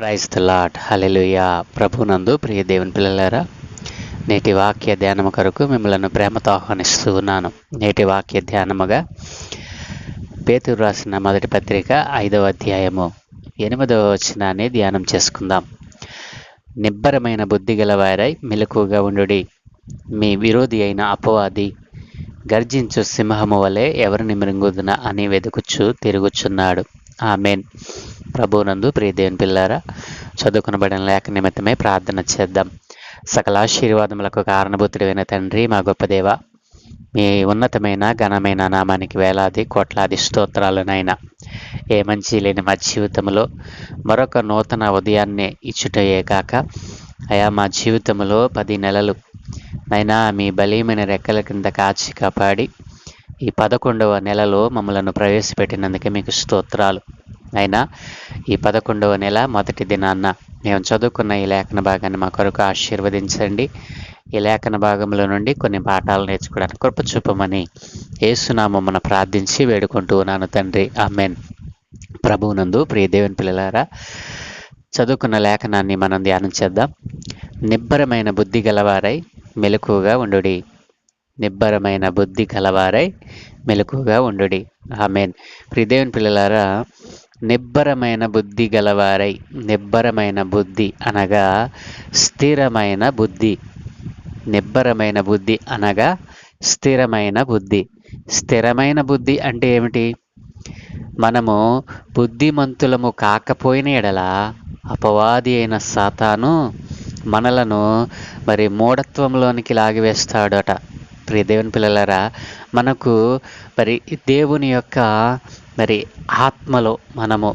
Praise the lot hallelujah ప్రభునందు ప్రియ దేవుని పిల్లలారా నేటి వాక్య ధ్యానము కొరకు మిమ్మల్ని ప్రేమతో ఆహ్వానిస్తూ ఉన్నాను. నేటి వాక్య ధ్యానముగా పేతురు రాసిన మొదటి పత్రిక ఐదవ అధ్యాయము ఎనిమిదవ వచనాన్ని ధ్యానం చేసుకుందాం. నిబ్బరమైన బుద్ధి గలవారై మెలకుగా ఉండుడి. మీ విరోధి అయిన అపవాది గర్జించు సింహము వలె ఎవరిని మృంగుదున అని వెతుకుచు తిరుగుచున్నాడు. ఆమెన్. ప్రభునందు ప్రియదేవుని పిల్లారా చదువుకునబడిన లేఖ నిమిత్తమే ప్రార్థన చేద్దాం. సకల ఆశీర్వాదములకు కారణభూతుడైన తండ్రి మా గొప్ప దేవ మీ ఉన్నతమైన ఘనమైన నామానికి వేలాది కోట్లాది స్తోత్రాలనైనా ఏ మంచి లేని మా జీవితంలో మరొక నూతన ఉదయాన్నే ఇచ్చుటయే కాక అయా మా జీవితంలో పది నెలలు నైనా మీ బలీమైన రెక్కల కింద కాచి కాపాడి ఈ పదకొండవ నెలలో మమ్మలను ప్రవేశపెట్టినందుకే మీకు స్తోత్రాలు. అయినా ఈ పదకొండవ నెల మొదటి దినాన్న మేము చదువుకున్న ఈ లేఖన భాగాన్ని మా కొరకు ఆశీర్వదించండి. ఈ లేఖన భాగంలో నుండి కొన్ని పాఠాలు నేర్చుకోవడానికి కృప చూపమని ఏసునామమ్మన ప్రార్థించి వేడుకుంటూ ఉన్నాను తండ్రి. ఆమెన్. ప్రభువునందు ప్రియ దేవుని పిల్లలారా చదువుకున్న లేఖనాన్ని మనం ధ్యానం చేద్దాం. నిబ్బరమైన బుద్ధి గలవారై మెలకుగా ఉండుడి. నిబ్బరమైన బుద్ధి గలవారై మెలకుగా ఉండుడి. ఆమెన్. ప్రిదేవుని పిల్లలారా నిబ్బరమైన బుద్ధి గలవారై నిబ్బరమైన బుద్ధి అనగా స్థిరమైన బుద్ధి. నిబ్బరమైన బుద్ధి అనగా స్థిరమైన బుద్ధి. స్థిరమైన బుద్ధి అంటే ఏమిటి? మనము బుద్ధిమంతులము కాకపోయిన ఎడల అపవాది అయిన సాతాను మనలను మరి మూఢత్వంలోనికి లాగివేస్తాడట. ప్రియ దేవుని పిల్లలరా మనకు మరి దేవుని యొక్క మరి ఆత్మలో మనము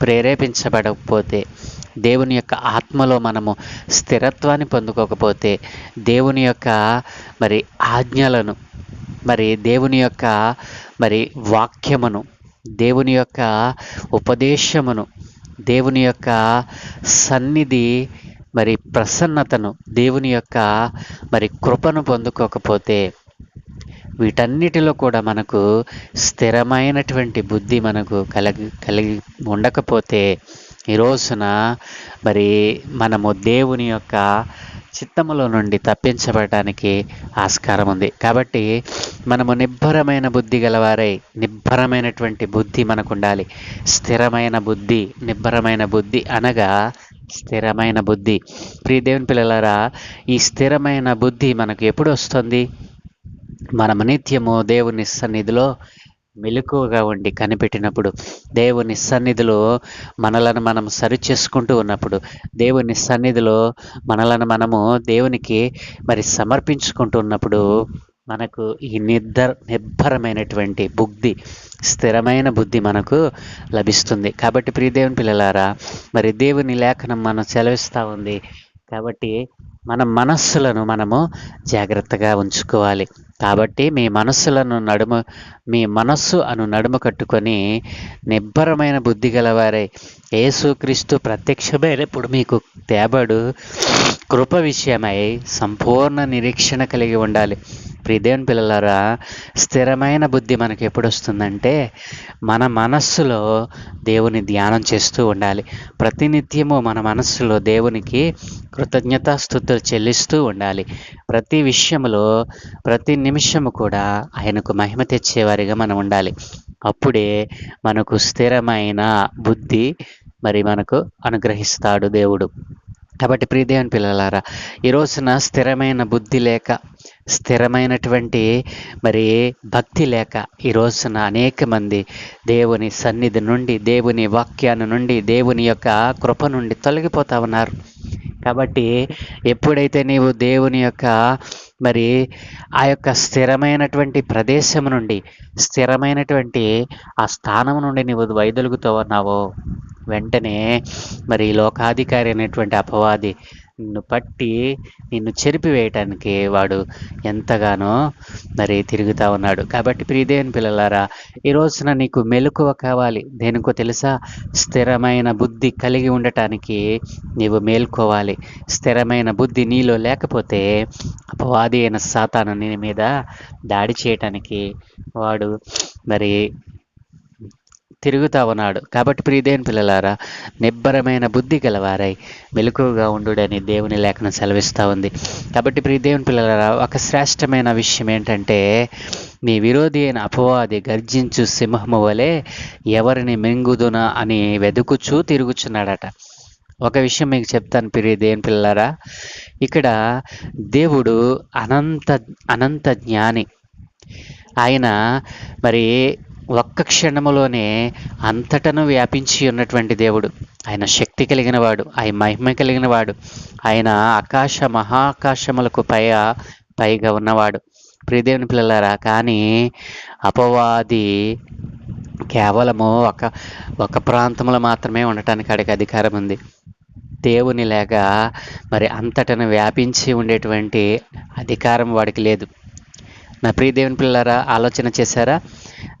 ప్రేరేపించబడకపోతే దేవుని యొక్క ఆత్మలో మనము స్థిరత్వాన్ని పొందుకోకపోతే దేవుని యొక్క మరి ఆజ్ఞలను మరి దేవుని యొక్క మరి వాక్యమును దేవుని యొక్క ఉపదేశమును దేవుని యొక్క సన్నిధి మరి ప్రసన్నతను దేవుని యొక్క మరి కృపను పొందుకోకపోతే వీటన్నిటిలో కూడా మనకు స్థిరమైనటువంటి బుద్ధి మనకు కలిగి కలిగి ఉండకపోతే ఈ రోజున మరి మనము దేవుని యొక్క చిత్తములో నుండి తప్పించబడటానికి ఆస్కారం ఉంది. కాబట్టి మనము నిబ్బరమైన బుద్ధి గలవారై నిబ్బరమైనటువంటి బుద్ధి మనకు ఉండాలి స్థిరమైన బుద్ధి నిబ్బరమైన బుద్ధి అనగా స్థిరమైన బుద్ధి. ప్రియ దేవుని పిల్లలారా ఈ స్థిరమైన బుద్ధి మనకు ఎప్పుడు వస్తుంది? మనము నిత్యము దేవుని సన్నిధిలో మెలకువగా ఉండి కనిపెట్టినప్పుడు దేవుని సన్నిధిలో మనలను మనం సరి చేసుకుంటూ ఉన్నప్పుడు దేవుని సన్నిధిలో మనలను మనము దేవునికి మరి సమర్పించుకుంటూ ఉన్నప్పుడు మనకు ఈ నిర్ధర నిర్భరమైనటువంటి బుద్ధి స్థిరమైన బుద్ధి మనకు లభిస్తుంది. కాబట్టి ప్రియదేవుని పిల్లలారా మరి దేవుని లేఖనం మనం సెలవిస్తూ ఉంది. కాబట్టి మన మనస్సులను మనము జాగ్రత్తగా ఉంచుకోవాలి. కాబట్టి మీ మనస్సులను నడుము మీ మనస్సు అను నడుము కట్టుకొని నిబ్బరమైన బుద్ధి గలవారై యేసుక్రీస్తు ప్రత్యక్షమైనప్పుడు మీకు తేబడు కృప విషయమై సంపూర్ణ నిరీక్షణ కలిగి ఉండాలి. ప్రిదేవుని పిల్లలారా స్థిరమైన బుద్ధి మనకు ఎప్పుడు వస్తుందంటే మన మనస్సులో దేవుని ధ్యానం చేస్తూ ఉండాలి. ప్రతినిత్యము మన మనస్సులో దేవునికి కృతజ్ఞతాస్థుతులు చెల్లిస్తూ ఉండాలి. ప్రతి విషయంలో ప్రతి నిమిషము కూడా ఆయనకు మహిమ తెచ్చేవారిగా మనం ఉండాలి. అప్పుడే మనకు స్థిరమైన బుద్ధి మరి మనకు అనుగ్రహిస్తాడు దేవుడు. కాబట్టి ప్రియదేవన్ పిల్లలారా ఈ రోజున స్థిరమైన బుద్ధి లేక స్థిరమైనటువంటి మరి భక్తి లేక ఈ రోజున అనేక మంది దేవుని సన్నిధి నుండి దేవుని వాక్యాన్ని నుండి దేవుని యొక్క కృప నుండి తొలగిపోతా ఉన్నారు. కాబట్టి ఎప్పుడైతే నీవు దేవుని యొక్క మరి ఆ యొక్క స్థిరమైనటువంటి ప్రదేశం నుండి స్థిరమైనటువంటి ఆ స్థానం నుండి నీవు వైదొలుగుతూ ఉన్నావో వెంటనే మరి లోకాధికారి అనేటువంటి అపవాది నిన్ను పట్టి నిన్ను చెరిపివేయటానికి వాడు ఎంతగానో మరి తిరుగుతూ ఉన్నాడు. కాబట్టి ప్రియదేవుని పిల్లలారా ఈ రోజున నీకు మెలకువ కావాలి. దేనికో తెలుసా? స్థిరమైన బుద్ధి కలిగి ఉండటానికి నీవు మేల్కోవాలి. స్థిరమైన బుద్ధి నీలో లేకపోతే అపవాది అయిన సాతాను నీ మీద దాడి చేయటానికి వాడు మరి తిరుగుతా ఉన్నాడు. కాబట్టి ప్రియదేవుని పిల్లలారా నిబ్బరమైన బుద్ధి గలవారై మెలకువగా ఉండుడని దేవుని లేఖనం సెలవిస్తూ ఉంది. కాబట్టి ప్రియదేవుని పిల్లలారా ఒక శ్రేష్టమైన విషయం ఏంటంటే నీ విరోధి అయిన అపవాది గర్జించు సింహము వలె ఎవరిని మింగుదునా అని వెదుకుచూ తిరుగుచున్నాడట. ఒక విషయం మీకు చెప్తాను ప్రియ దేవుని పిల్లలారా ఇక్కడ దేవుడు అనంత అనంత జ్ఞాని. ఆయన మరి ఒక్క క్షణములోనే అంతటను వ్యాపించి ఉన్నటువంటి దేవుడు. ఆయన శక్తి కలిగిన వాడు ఆయన మహిమ కలిగిన వాడు ఆయన ఆకాశ మహాకాశములకు పై పైగా ఉన్నవాడు. ప్రియదేవుని పిల్లలారా కానీ అపవాది కేవలము ఒక ఒక ప్రాంతంలో మాత్రమే ఉండటానికి ఆడికి అధికారం ఉంది. దేవుని లేక మరి అంతటను వ్యాపించి ఉండేటువంటి అధికారం వాడికి లేదు. నా ప్రియదేవుని పిల్లలారా ఆలోచన చేశారా?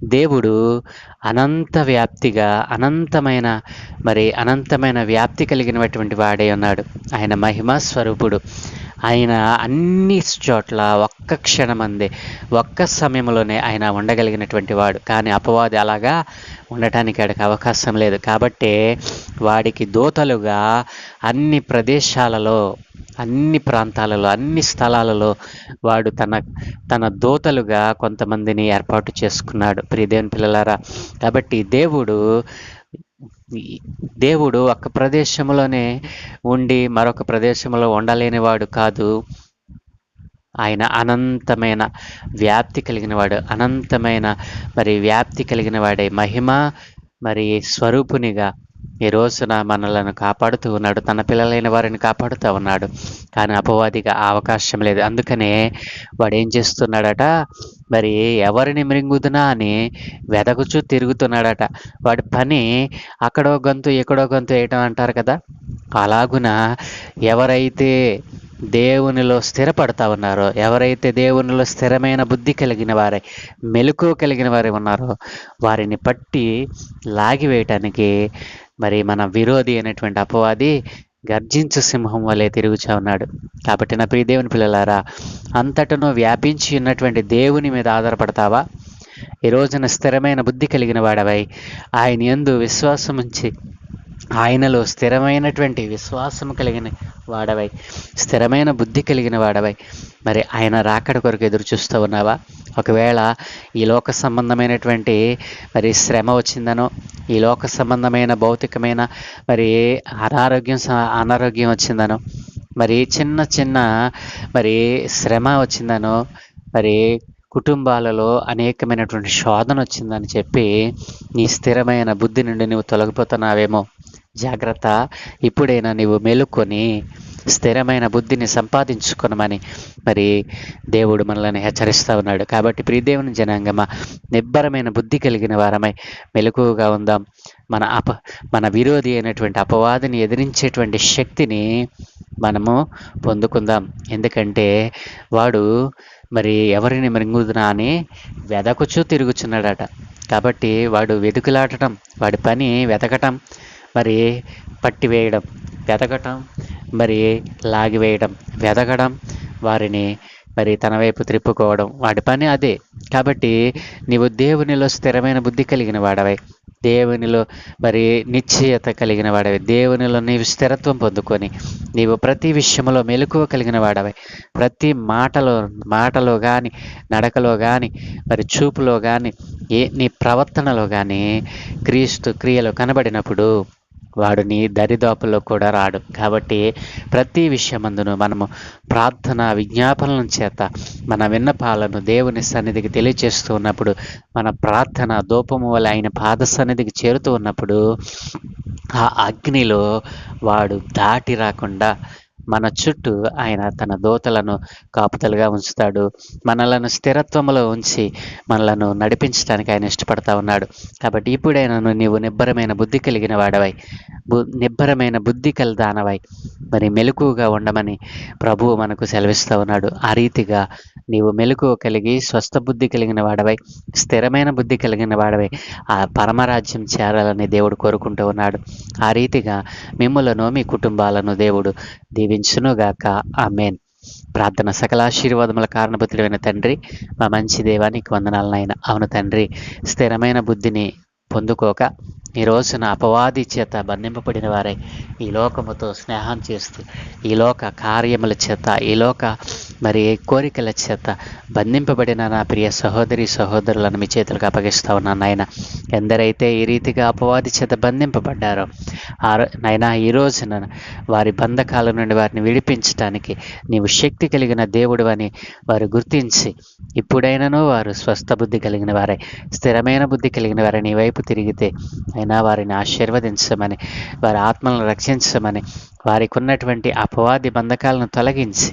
దేవుడు అనంత వ్యాప్తిగా అనంతమైన మరి అనంతమైన వ్యాప్తి కలిగినటువంటి వాడే ఉన్నాడు. ఆయన మహిమ స్వరూపుడు. ఆయన అన్ని చోట్ల ఒక్క క్షణమందే ఒక్క సమయంలోనే ఆయన ఉండగలిగినటువంటి వాడు. కానీ అపవాది అలాగా ఉండటానికి ఆడికి అవకాశం లేదు. కాబట్టే వాడికి దోతలుగా అన్ని ప్రదేశాలలో అన్ని ప్రాంతాలలో అన్ని స్థలాలలో వాడు తన తన దోతలుగా కొంతమందిని ఏర్పాటు చేసుకున్నాడు. ప్రియదేవుని పిల్లలారా కాబట్టి దేవుడు దేవుడు ఒక ప్రదేశంలోనే ఉండి మరొక ప్రదేశంలో ఉండలేనివాడు కాదు. ఆయన అనంతమైన వ్యాప్తి కలిగిన వాడు అనంతమైన మరి వ్యాప్తి కలిగిన వాడే మహిమ మరి స్వరూపునిగా ఈ రోజున మనలను కాపాడుతూ ఉన్నాడు. తన పిల్లలైన వారిని కాపాడుతూ ఉన్నాడు. కానీ అపవాదిగా అవకాశం లేదు. అందుకనే వాడు ఏం చేస్తున్నాడట? మరి ఎవరిని మృంగుదునా అని వెదకుచూ తిరుగుతున్నాడట. వాడి పని అక్కడో గంతు ఎక్కడో గంతు వేయటం అంటారు కదా? అలాగున ఎవరైతే దేవునిలో స్థిరపడతా ఉన్నారో ఎవరైతే దేవునిలో స్థిరమైన బుద్ధి కలిగిన వారై మెలకు కలిగిన వారు ఉన్నారో వారిని పట్టి లాగివేయటానికి మరి మన విరోధి అయినటువంటి అపవాది గర్జించు సింహం వలె తిరుగుచా ఉన్నాడు. కాబట్టి నా ప్రియ దేవుని పిల్లలారా అంతటను వ్యాపించి ఉన్నటువంటి దేవుని మీద ఆధారపడతావా? ఈ రోజున స్థిరమైన బుద్ధి కలిగిన వాడవై ఆయన యందు విశ్వాసం ఉంచి ఆయనలో స్థిరమైనటువంటి విశ్వాసం కలిగిన వాడవై స్థిరమైన బుద్ధి కలిగిన వాడవై. మరి ఆయన రాకడ కొరకు ఎదురు చూస్తూ ఉన్నావా? ఒకవేళ ఈ లోక సంబంధమైనటువంటి మరి శ్రమ వచ్చిందనో ఈ లోక సంబంధమైన భౌతికమైన మరి అనారోగ్యం అనారోగ్యం వచ్చిందనో మరి చిన్న చిన్న మరి శ్రమ వచ్చిందనో మరి కుటుంబాలలో అనేకమైనటువంటి శోధన వచ్చిందని చెప్పి నీ స్థిరమైన బుద్ధి నుండి నువ్వు తొలగిపోతున్నావేమో. జాగ్రత్త. ఇప్పుడైనా నీవు మేలుకొని స్థిరమైన బుద్ధిని సంపాదించుకొనమని మరి దేవుడు మనల్ని హెచ్చరిస్తూ ఉన్నాడు. కాబట్టి ప్రియదేవుని జనాంగమా నిబ్బరమైన బుద్ధి కలిగిన వారమై మెలకువగా ఉందాం. మన అప మన విరోధి అయినటువంటి అపవాదిని ఎదిరించేటువంటి శక్తిని మనము పొందుకుందాం. ఎందుకంటే వాడు మరి ఎవరిని మృంగుదునా అని వెదకుచూ తిరుగుచున్నాడట. కాబట్టి వాడు వెతుకులాడటం వాడి పని వెతకటం మరి పట్టివేయడం. వెతకటం మరి లాగివేయడం వెదగడం వారిని మరి తన వైపు త్రిప్పుకోవడం వాడి పని అదే. కాబట్టి నీవు దేవునిలో స్థిరమైన బుద్ధి కలిగిన వాడవై. దేవునిలో మరి నిశ్చయత కలిగిన వాడవై. దేవునిలో నీవు స్థిరత్వం పొందుకొని నీవు ప్రతి విషయంలో మెలకువ కలిగిన వాడవై. ప్రతి మాటలో మాటలో కానీ నడకలో కానీ మరి చూపులో కానీ ఏ నీ ప్రవర్తనలో కానీ క్రీస్తు క్రియలు కనబడినప్పుడు వాడు నీ దరిదోపలో కూడా రాడు. కాబట్టి ప్రతి విషయమందును మనము ప్రార్థన విజ్ఞాపనల చేత మన విన్నపాలను దేవుని సన్నిధికి తెలియచేస్తూ ఉన్నప్పుడు మన ప్రార్థన దూపము వల్ల ఆయన పాద సన్నిధికి చేరుతూ ఉన్నప్పుడు ఆ అగ్నిలో వాడు దాటి రాకుండా మన చుట్టూ ఆయన తన దోతలను కాపుతలుగా ఉంచుతాడు. మనలను స్థిరత్వంలో ఉంచి మనలను నడిపించడానికి ఆయన ఇష్టపడతా ఉన్నాడు. కాబట్టి ఇప్పుడైనాను నీవు నిబ్బరమైన బుద్ధి కలిగిన వాడవై. బు నిబ్బరమైన బుద్ధి కలిదానవై మరి మెలకుగా ఉండమని ప్రభువు మనకు సెలవిస్తూ ఉన్నాడు. ఆ రీతిగా నీవు మెలకువ కలిగి స్వస్థ బుద్ధి కలిగిన వాడవై స్థిరమైన బుద్ధి కలిగిన వాడవై ఆ పరమరాజ్యం చేరాలని దేవుడు కోరుకుంటూ ఉన్నాడు. ఆ రీతిగా మిమ్ములను మీ కుటుంబాలను దేవుడు దీవించునుగాక ఆమెన్. ప్రార్థన సకల ఆశీర్వాదముల కారణభూతుడైన తండ్రి మా మంచి దేవానికి వందనాలనైనా అవును తండ్రి స్థిరమైన బుద్ధిని పొందుకోక ఈ రోజున అపవాది చేత బంధింపబడిన వారే ఈ లోకముతో స్నేహం చేస్తూ ఈ లోక కార్యముల చేత ఈ లోక మరి కోరికల చేత బంధింపబడిన నా ప్రియ సహోదరి సహోదరులను మీ చేతులకు అప్పగిస్తా ఉన్నాను నాయన. ఎందరైతే ఈ రీతిగా అపవాది చేత బంధింపబడ్డారో ఆ నైనా ఈ రోజున వారి బంధకాల నుండి వారిని విడిపించటానికి నీవు శక్తి కలిగిన దేవుడు అని వారు గుర్తించి ఇప్పుడైనను వారు స్వస్థ బుద్ధి కలిగిన వారే స్థిరమైన బుద్ధి కలిగిన వారై నీ వైపు తిరిగితే అయినా వారిని ఆశీర్వదించమని వారి ఆత్మలను రక్షించమని వారికి ఉన్నటువంటి అపవాది బంధకాలను తొలగించి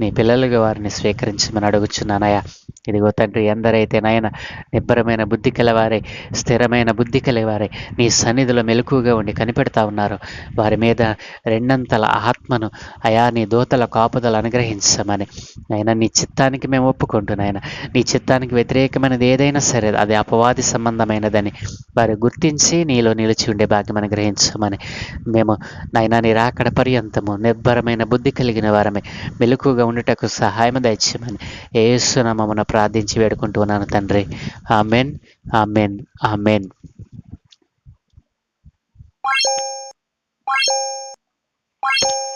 నీ పిల్లలుగా వారిని స్వీకరించమని అడుగుచున్నానయ్యా. ఇదిగో తండ్రి ఎందరైతే నాయన నిబ్బరమైన బుద్ధి కలవారే స్థిరమైన బుద్ధి కలవారే నీ సన్నిధిలో మెలకుగా ఉండి కనిపెడతా ఉన్నారు. వారి మీద రెండంతల ఆత్మను అయా నీ దోతల కాపుదలు అనుగ్రహించమని. అయినా నీ చిత్తానికి మేము ఒప్పుకుంటున్నాయన నీ చిత్తానికి వ్యతిరేకమైనది ఏదైనా సరే అది అపవాది సంబంధమైనదని వారు గుర్తించి నీ నీలో నిలిచి ఉండే భాగ్యం అనుగ్రహించమని. మేము నైనా నీ రాకడ పర్యంతము నిర్భరమైన బుద్ధి కలిగిన వారమే. మెలకుగా ఉండుటకు సహాయం దయచేయమని ఏసునామమున ప్రార్థించి వేడుకుంటున్నాను తండ్రి. Amen amen amen. Thank you.